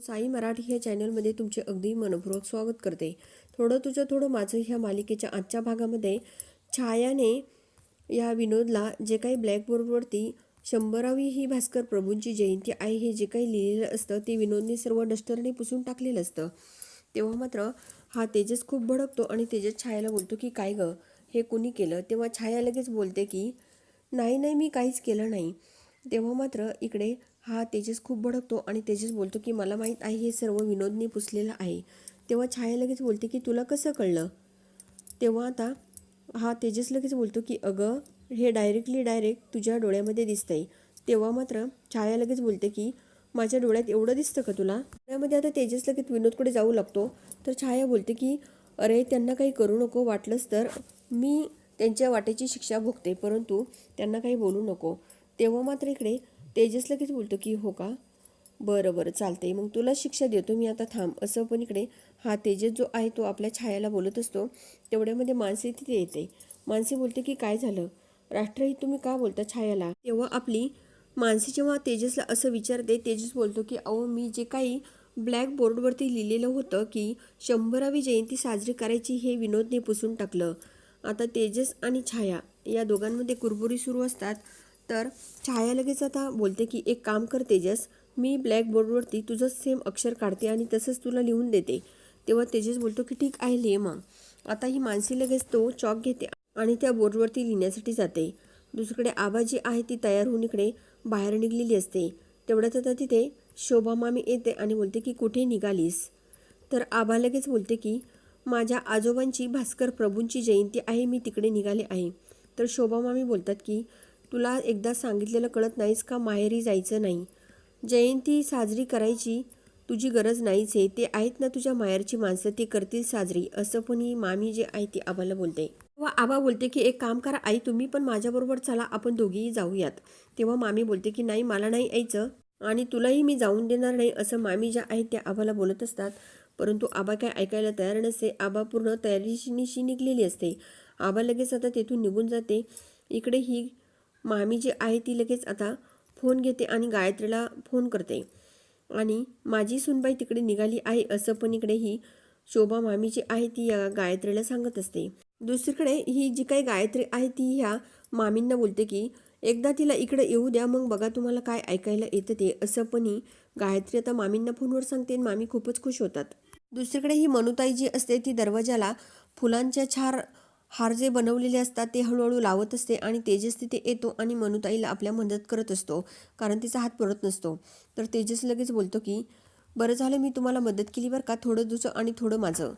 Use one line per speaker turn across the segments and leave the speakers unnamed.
साई मराठी ह्या चॅनलमध्ये तुमचे अगदी मनपूर्वक स्वागत करते. थोडं तुझं थोडं माझं ह्या मालिकेच्या आजच्या भागामध्ये छायाने या विनोदला जे काही ब्लॅकबोर्डवरती शंभरावी ही भास्कर प्रभूंची जयंती आहे हे जे काही लिहिलेलं असतं ते विनोदने सर्व डस्टरने पुसून टाकलेलं असतं. तेव्हा मात्र हा तेजस खूप भडकतो आणि तेजस छायाला बोलतो की काय गं? हे कुणी केलं? तेव्हा छाया लगेच बोलते की नाही नाही मी काहीच केलं नाही. तेव्हा मात्र इकडे हा तेजस खूप भडकतो आणि तेजस बोलतो की मला माहीत आहे हे सर्व विनोदने पुसलेलं आहे. तेव्हा छाया लगेच बोलते की तुला कसं कळलं? तेव्हा आता हा तेजस लगेच बोलतो की अगं हे डायरेक्टली डायरेक्ट तुझ्या डोळ्यामध्ये दिसतंय. तेव्हा मात्र छाया लगेच बोलते की माझ्या डोळ्यात एवढं दिसतं का तुला? त्यामध्ये आता तेजस लगेच विनोदकडे जाऊ लागतो. तर छाया बोलते की अरे त्यांना काही करू नको वाटलंच तर मी त्यांच्या वाटेची शिक्षा भोगते परंतु त्यांना काही बोलू नको. तेव्हा मात्र इकडे तेजस लगेच बोलतो की हो का? बरं बरं चालते मग तुला शिक्षा देतो. मी आता थांब. असं पण इकडे हा तेजस जो आहे तो आपल्या छायाला बोलत असतो. तेवढ्यामध्ये मानसी तिथे येते. मानसी बोलते की काय झालं? राष्ट्रहित तुम्ही का बोलता छायाला? तेव्हा आपली मानसी जेव्हा तेजसला असं विचारते तेजस बोलतो की अहो मी जे काही ब्लॅक बोर्डवरती लिहिलेलं होतं की शंभरावी जयंती साजरी करायची हे विनोदने पुसून टाकलं. आता तेजस आणि छाया या दोघांमध्ये कुरबुरी सुरू असतात. तर छाया लगेच आता बोलते की एक काम कर तेजस मी ब्लॅक बोर्डवरती तुझं सेम अक्षर काढते आणि तसंच तुला लिहून देते. तेव्हा तेजस बोलतो की ठीक आहे लिहे मग. आता ही मानसी लगेच तो चॉक घेते आणि त्या बोर्डवरती लिहिण्यासाठी जाते. दुसरीकडे आबा जी आहे ती तयार होऊन इकडे बाहेर निघलेली असते. तेवढ्यात आता तिथे शोभा मामी येते आणि बोलते की कुठे निघालीस? तर आबा लगेच बोलते की माझ्या आजोबांची भास्कर प्रभूंची जयंती आहे मी तिकडे निघाले आहे. तर शोभा मामी बोलतात की तुला एकदा सांगितलेलं कळत नाहीस का? माहेरी जायचं नाही. जयंती साजरी करायची तुझी गरज नाहीच आहे. ते आहेत ना तुझ्या माहेरची माणसं. ते करतील साजरी. असं पण ही मामी जे आहे ती आबाला बोलते. तेव्हा आबा बोलते की एक काम करा आई तुम्ही पण माझ्याबरोबर चला. आपण दोघीही जाऊयात. तेव्हा मामी बोलते की नाही मला नाही यायचं आणि तुलाही मी जाऊन देणार नाही. असं मामी ज्या आहेत त्या आबाला बोलत असतात. परंतु आबा काय ऐकायला तयार नसते. आबा पूर्ण तयारीशी निघलेली असते. आबा लगेच आता तेथून निघून जाते. इकडे ही मामी जी आहे ती लगेच आता फोन घेते आणि गायत्रीला फोन करते. आणि माझी सुनबाई तिकडे निघाली आहे असं पण इकडे ही शोभा मामी जी आहे ती या गायत्रीला सांगत असते. दुसरीकडे ही जी काही गायत्री आहे ती ह्या मामींना बोलते की एकदा तिला इकडे येऊ द्या मग बघा तुम्हाला काय ऐकायला येतं ते असं पण ही गायत्री आता मामींना फोनवर सांगते आणि मामी खूपच खुश होतात. दुसरीकडे ही मनुताई जी असते ती दरवाजाला फुलांच्या छार हार जे बनवलेले असतात ते हळूहळू लावत असते आणि तेजस तिथे येतो आणि मनुताईला आपल्या मदत करत असतो कारण तिचा हात पुरत नसतो. तर तेजस लगेच बोलतो की बरं झालं मी तुम्हाला मदत केली बरं का थोडं दुचं आणि थोडं माझं.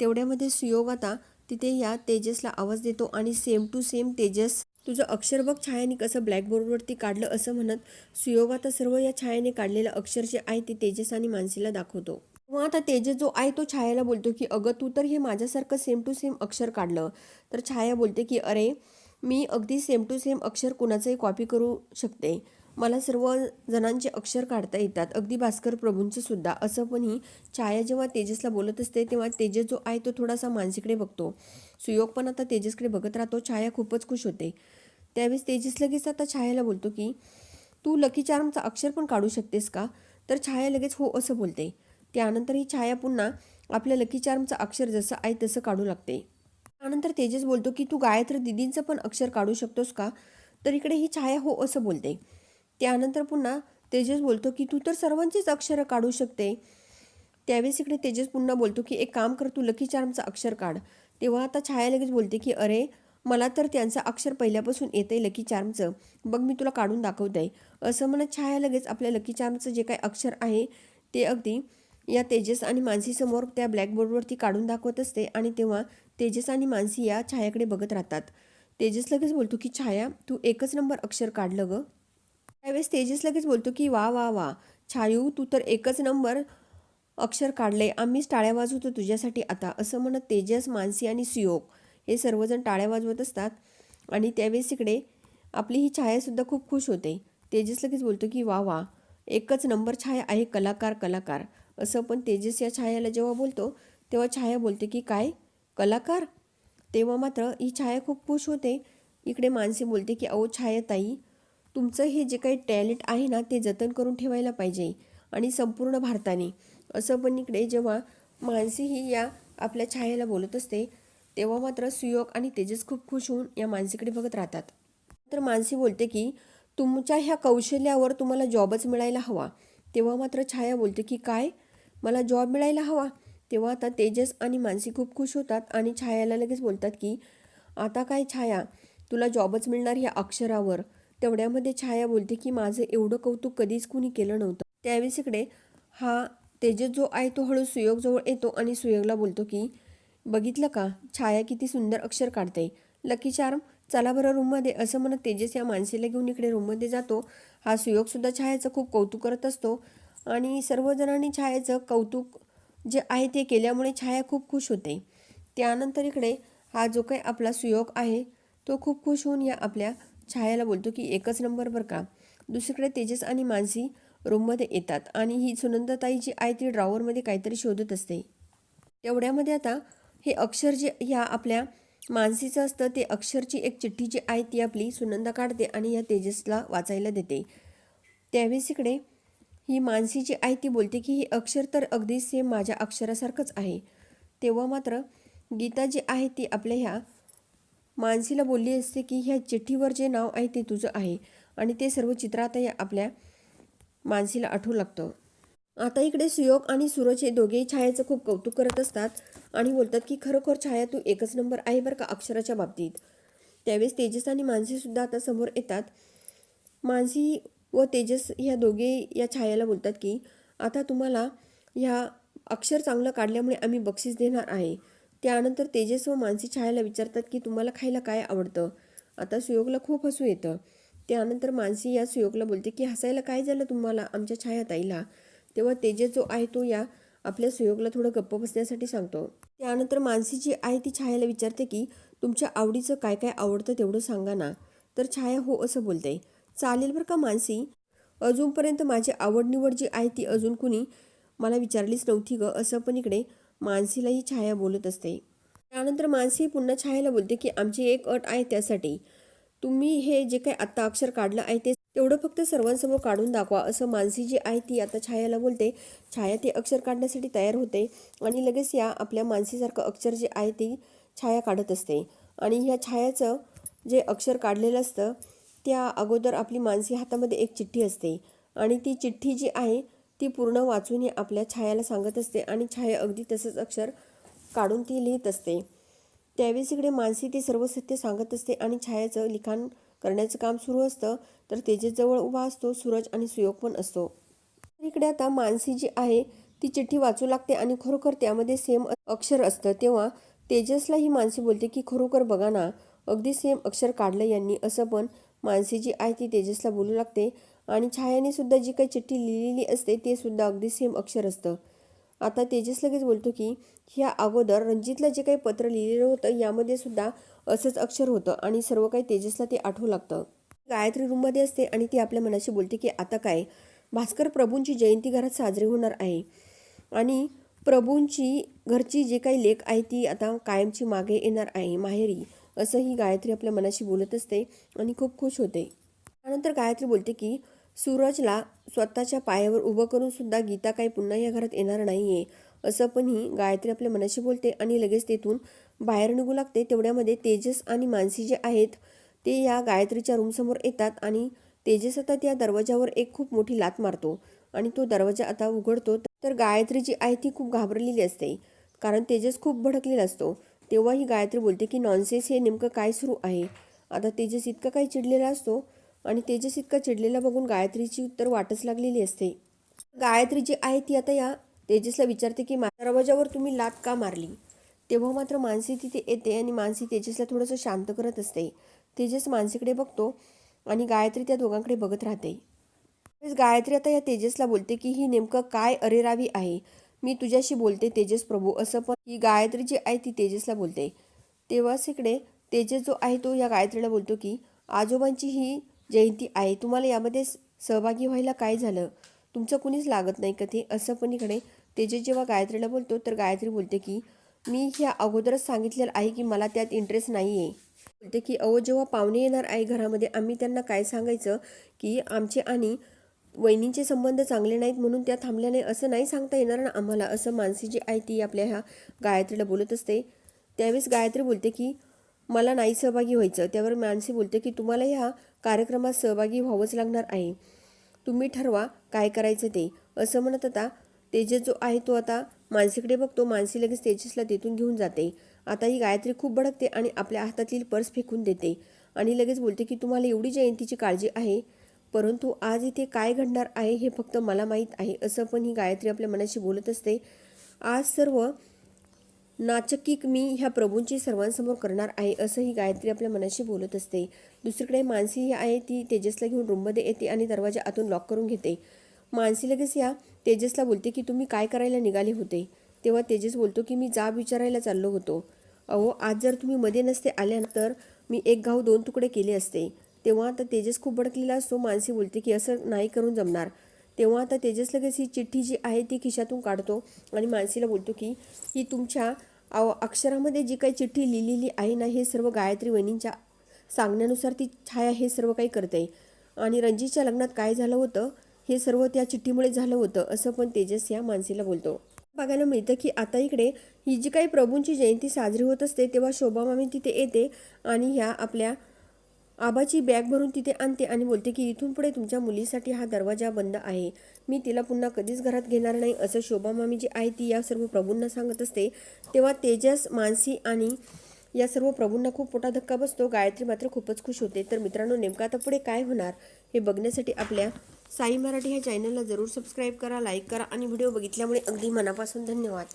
तेवढ्यामध्ये सुयोग आता तिथे या तेजसला आवाज देतो आणि सेम टू सेम तेजस तुझं अक्षर बघ छायाने कसं ब्लॅकबोर्डवरती काढलं असं म्हणत सुयोग आता सर्व या छायाने काढलेलं अक्षर जे आहे ते तेजस आणि मानसीला दाखवतो. मग आता तेजस जो आहे तो छायाला बोलतो की अगं तू तर हे माझ्यासारखं सेम टू सेम अक्षर काढलं. तर छाया बोलते की अरे मी अगदी सेम टू सेम अक्षर कुणाचंही कॉपी करू शकते. मला सर्व जणांचे अक्षर काढता येतात. अगदी भास्कर प्रभूंचं सुद्धा. असं पण ही छाया जेव्हा तेजसला बोलत असते तेव्हा तेजस जो आहे तो थोडासा मानसीकडे बघतो. सुयोग पण आता तेजसकडे बघत राहतो. छाया खूपच खुश होते. त्यावेळेस तेजस लगेच आता छायाला बोलतो की तू लकी चार्मचा अक्षर पण काढू शकतेस का? तर छाया लगेच हो असं बोलते. त्यानंतर ही छाया पुन्हा आपल्या लकी चार्मचं अक्षर जसं आहे तसं काढू लागते. त्यानंतर तेजस बोलतो की तू गायत्री दिदींचं पण अक्षर काढू शकतोस का? तर इकडे ही छाया हो असं बोलते. त्यानंतर पुन्हा तेजस बोलतो की तू तर सर्वांचीच अक्षरं काढू शकते. त्यावेळेस इकडे तेजस पुन्हा बोलतो की एक काम कर तू लकी चार्मचं अक्षर काढ. तेव्हा आता छाया लगेच बोलते की अरे मला तर त्यांचं अक्षर पहिल्यापासून येतं लकी चार्मचं बघ मी तुला काढून दाखवत आहे असं म्हणत छाया लगेच आपल्या लकी चार्मचं जे काही अक्षर आहे ते अगदी या तेजस आणि मानसीसमोर त्या ब्लॅकबोर्डवरती काढून दाखवत असते आणि तेव्हा तेजस आणि मानसी या छायाकडे बघत राहतात. तेजस लगेच बोलतो की छाया तू एकच नंबर अक्षर काढलं गं. त्यावेळेस तेजस लगेच बोलतो की वा वा वा छायू तू तर एकच नंबर अक्षर काढले आम्हीच टाळ्या वाजवतो तुझ्यासाठी आता. असं म्हणत तेजस मानसी आणि सुयोग हे सर्वजण टाळ्या वाजवत असतात. आणि त्यावेळेस इकडे आपली ही छायासुद्धा खूप खुश होते. तेजस लगेच बोलतो की वा वा एकच नंबर छाया आहे कलाकार कलाकार. असं पण तेजस या छायाला जेव्हा बोलतो तेव्हा छाया बोलते की काय? कलाकार? तेव्हा मात्र ही छाया खूप खुश होते. इकडे मानसी बोलते की अहो छाया ताई तुमचं हे जे काही टॅलेंट आहे ना ते जतन करून ठेवायला पाहिजे आणि संपूर्ण भारताने. असं पण इकडे जेव्हा मानसी ही या आपल्या छायाला बोलत असते तेव्हा मात्र सुयोग आणि तेजस खूप खुश होऊन या मानसीकडे बघत राहतात. तर मानसी बोलते की तुमच्या ह्या कौशल्यावर तुम्हाला जॉबच मिळायला हवा. तेव्हा मात्र छाया बोलते की काय? मला जॉब मिळायला हवा. तेव्हा आता तेजस आणि मानसी खूप खुश होतात आणि छायाला लगेच बोलतात की आता काय छाया? तुला जॉबच मिळणार ह्या अक्षरावर. तेवढ्यामध्ये छाया बोलते की माझं एवढं कौतुक कधीच कुणी केलं नव्हतं. त्यावेळेस इकडे हा तेजस जो आहे तो हळू सुयोगजवळ येतो आणि सुयोगला बोलतो की बघितलं का? छाया किती सुंदर अक्षर काढते. लकी चार्म चला बरं रूममध्ये असं म्हणत तेजस या माणसेला घेऊन इकडे रूममध्ये जातो. हा सुयोगसुद्धा छायाचं खूप कौतुक करत असतो. आणि सर्वजणांनी छायाचं कौतुक जे आहे ते केल्यामुळे छाया खूप खुश होते. त्यानंतर इकडे हा जो काही आपला सुयोग आहे तो खूप खुश होऊन या आपल्या छायाला बोलतो की एकच नंबर बरं का. दुसरीकडे तेजस आणि मानसी रूममध्ये येतात आणि ही सुनंदताई जी आहे ती ड्रॉवरमध्ये काहीतरी शोधत असते. तेवढ्यामध्ये आता हे अक्षर जे ह्या आपल्या मानसीचं असतं ते अक्षरची एक चिठ्ठी जी आहे ती आपली सुनंदा काढते आणि या तेजसला वाचायला देते. त्यावेळेस इकडे ही मानसी जी आहे ती बोलते की हे अक्षर तर अगदी सेम माझ्या अक्षरासारखंच आहे. तेव्हा मात्र गीता जी आहे ती आपल्या ह्या मानसीला बोलली असते की ह्या चिठ्ठीवर जे नाव आहे ते तुझं आहे. आणि ते सर्व चित्र आता या आपल्या मानसीला आठवू लागतं. आता इकडे सुयोग आणि सूरज हे दोघेही छायाचं खूप कौतुक करत असतात आणि बोलतात की खरोखर छाया तू एकच नंबर आहे बरं का अक्षराच्या बाबतीत. त्यावेळेस तेजस आणि मानसीसुद्धा आता समोर येतात. मानसी व तेजस ह्या दोघे या छायाला बोलतात की आता तुम्हाला ह्या अक्षर चांगलं काढल्यामुळे आम्ही बक्षीस देणार आहे. त्यानंतर तेजस व मानसी छायाला विचारतात की तुम्हाला खायला काय आवडतं? आता सुयोगला खूप हसू येतं. त्यानंतर मानसी या सुयोगला बोलते की हसायला काय झालं तुम्हाला आमच्या छायाताईला? तेव्हा तेजस जो आहे तो या आपल्या सुयोगला थोडं गप्प बसण्यासाठी सांगतो. त्यानंतर मानसी जी आहे ती छायाला विचारते की तुमच्या आवडीचं काय काय आवडतं तेवढं सांगा ना. तर छाया हो असं बोलते. चालेल बरं का मानसी? अजूनपर्यंत माझी आवडनिवड जी आहे ती अजून कुणी मला विचारलीच नव्हती ग. असं पण इकडे मानसीलाही छाया बोलत असते. त्यानंतर मानसी पुन्हा छायाला बोलते की आमची एक अट आहे त्यासाठी. तुम्ही हे जे काही आत्ता अक्षर काढलं आहे ते तेवढं फक्त सर्वांसमोर काढून दाखवा. असं मानसी जी आहे ती आता छायाला बोलते. छाया ते अक्षर काढण्यासाठी तयार होते आणि लगेच या आपल्या मानसीसारखं अक्षर जे आहे ती छाया काढत असते. आणि ह्या छायाचं जे अक्षर काढलेलं असतं त्या अगोदर आपली मानसी हातामध्ये एक चिठ्ठी असते. आणि ती चिठ्ठी जी आहे ती पूर्ण वाचून ही आपल्या छायाला सांगत असते आणि छाया अगदी तसंच अक्षर काढून ती लिहित असते. त्यावेळेस इकडे मानसी ते सर्व सत्य सांगत असते आणि छायाचं लिखाण करण्याचं काम सुरू असतं. तर तेजसजवळ उभा असतो सूरज आणि सुयोग पण असतो. इकडे आता मानसी जी आहे ती चिठ्ठी वाचू लागते आणि खरोखर त्यामध्ये सेम अक्षर असतं. तेव्हा तेजसला ही मानसी बोलते की खरोखर बघा ना अगदी सेम अक्षर काढलं यांनी असं पण मानसी जी आहे ती तेजसला बोलू लागते आणि छायाने सुद्धा जी काही चिठ्ठी लिहिलेली असते ते सुद्धा अगदी सेम अक्षर असतं. आता तेजस लगेच बोलतो की ह्या अगोदर रणजितला जे काही पत्र लिहिलेलं होतं यामध्ये सुद्धा असंच अक्षर होतं आणि सर्व काही तेजसला ते आठवू लागतं. गायत्री रूममध्ये असते आणि ती आपल्या मनाशी बोलते की आता काय? भास्कर प्रभूंची जयंती घरात साजरी होणार आहे आणि प्रभूंची घरची जे काही लेख आहे ती आता कायमची मागे येणार आहे माहेरी. असं ही गायत्री आपल्या मनाशी बोलत असते आणि खूप खुश होते. त्यानंतर गायत्री बोलते की सूरजला स्वतःच्या पायावर उभं करून सुद्धा गीता काही पुन्हा या घरात येणार नाही आहे असं पण ही गायत्री आपल्या मनाशी बोलते आणि लगेच तेथून बाहेर निघू लागते. तेवढ्यामध्ये तेजस आणि मानसी जे आहेत ते या गायत्रीच्या रूमसमोर येतात आणि तेजस आता त्या दरवाजावर एक खूप मोठी लात मारतो आणि तो दरवाजा आता उघडतो. तर गायत्री जी आहे ती खूप घाबरलेली असते कारण तेजस खूप भडकलेला असतो. तेव्हा ही गायत्री बोलते की नॉनसेन्स हे नेमकं काय सुरू आहे? आता तेजस इतका काही चिडलेला असतो आणि तेजस इतका चिडलेला बघून गायत्रीची तर वाटच लागलेली असते. गायत्री जी आहे ती आता या तेजसला विचारते की दरवाजावर तुम्ही लात का मारली? तेव्हा मात्र मानसी तिथे येते आणि मानसी तेजसला थोडंसं शांत करत असते. तेजस मानसीकडे बघतो आणि गायत्री त्या दोघांकडे बघत राहते. गायत्री आता या तेजसला बोलते की ही नेमकं काय अरेरावी आहे? मी तुझ्याशी बोलते तेजस प्रभू. असं पण ही गायत्री जी आहे ती तेजसला बोलते. तेव्हाच इकडे तेजस जो आहे तो या गायत्रीला बोलतो की आजोबांची ही जयंती आहे. तुम्हाला यामध्ये सहभागी व्हायला काय झालं? तुमचं कुणीच लागत नाही कथे असं पण इकडे तेजस जेव्हा गायत्रीला बोलतो तर गायत्री बोलते की मी ह्या अगोदरच सांगितलेलं आहे की मला त्यात इंटरेस्ट नाही आहे बोलते की अहो जेव्हा पाहुणे येणार आहे घरामध्ये आम्ही त्यांना काय सांगायचं? की आमचे आणि वहिनींचे संबंध चांगले नाहीत म्हणून त्या थांबल्या नाही असं नाही सांगता येणार ना आम्हाला असं मानसी जी आहे ती आपल्या ह्या गायत्रीला बोलत असते. त्यावेळेस गायत्री बोलते की मला नाही सहभागी व्हायचं. त्यावर मानसी बोलते की तुम्हाला ह्या कार्यक्रमात सहभागी व्हावंच लागणार आहे. तुम्ही ठरवा काय करायचं ते. असं म्हणत आता तेजस जो आहे तो आता मानसीकडे बघतो. मानसी लगेच तेजसला तिथून घेऊन जाते. आता ही गायत्री खूप भडकते आणि आपल्या हातातील पर्स फेकून देते. आणि लगेच बोलते की तुम्हाला एवढी जयंतीची काळजी आहे. परंतु आज इथे काय घडणार आहे हे फक्त मला माहीत आहे असं पण ही गायत्री आपल्या मनाशी बोलत असते. आज सर्व नाचकीक मी ह्या प्रभूंची सर्वांसमोर करणार आहे असं ही गायत्री आपल्या मनाशी बोलत असते. दुसरीकडे मानसी ही आहे ती तेजसला घेऊन रूममध्ये येते आणि दरवाजा आतून लॉक करून घेते. मानसी लगेच या तेजसला बोलते की तुम्ही काय करायला निघाले होते? तेव्हा तेजस बोलतो की मी जाब विचारायला चाललो होतो. अहो आज जर तुम्ही मध्ये नसते आल्या तर मी एक घाव दोन तुकडे केले असते. तेव्हा आता तेजस खूप भडकलेला असतो मानसी बोलते की असं नाही करून जमणार. तेव्हा आता तेजस लगेच ही चिठ्ठी जी आहे ती खिशातून काढतो आणि मानसीला बोलतो की ही तुमच्या अव अक्षरामध्ये जी काही चिठ्ठी लिहिलेली आहे ना हे सर्व गायत्री वहिनींच्या सांगण्यानुसार ती छाया हे सर्व काही करते. आणि रणजितच्या लग्नात काय झालं होतं? हे सर्व त्या चिठ्ठीमुळे झालं होतं असं पण तेजस या मानसीला बोलतो. बघायला मिळतं की आता इकडे ही जी काही प्रभूंची जयंती साजरी होत असते तेव्हा शोभा मामी तिथे येते आणि ह्या आपल्या आबाची बॅग भरून तिथे आणते आणि बोलते की इथून पुढे तुमच्या मुलीसाठी हा दरवाजा बंद आहे. मी तिला पुन्हा कधीच घरात घेणार नाही असं शोभा मामी जी आहे. ती या सर्व प्रभूंना सांगत असते. तेव्हा तेजस मानसी आणि या सर्व प्रभूंना खूप मोठा धक्का बसतो. गायत्री मात्र खूपच खुश होते. तर मित्रांनो नेमका आता पुढे काय होणार हे बघण्यासाठी आपल्या साई मराठी ह्या चॅनलला जरूर सबस्क्राईब करा लाईक करा आणि व्हिडिओ बघितल्यामुळे अगदी मनापासून धन्यवाद.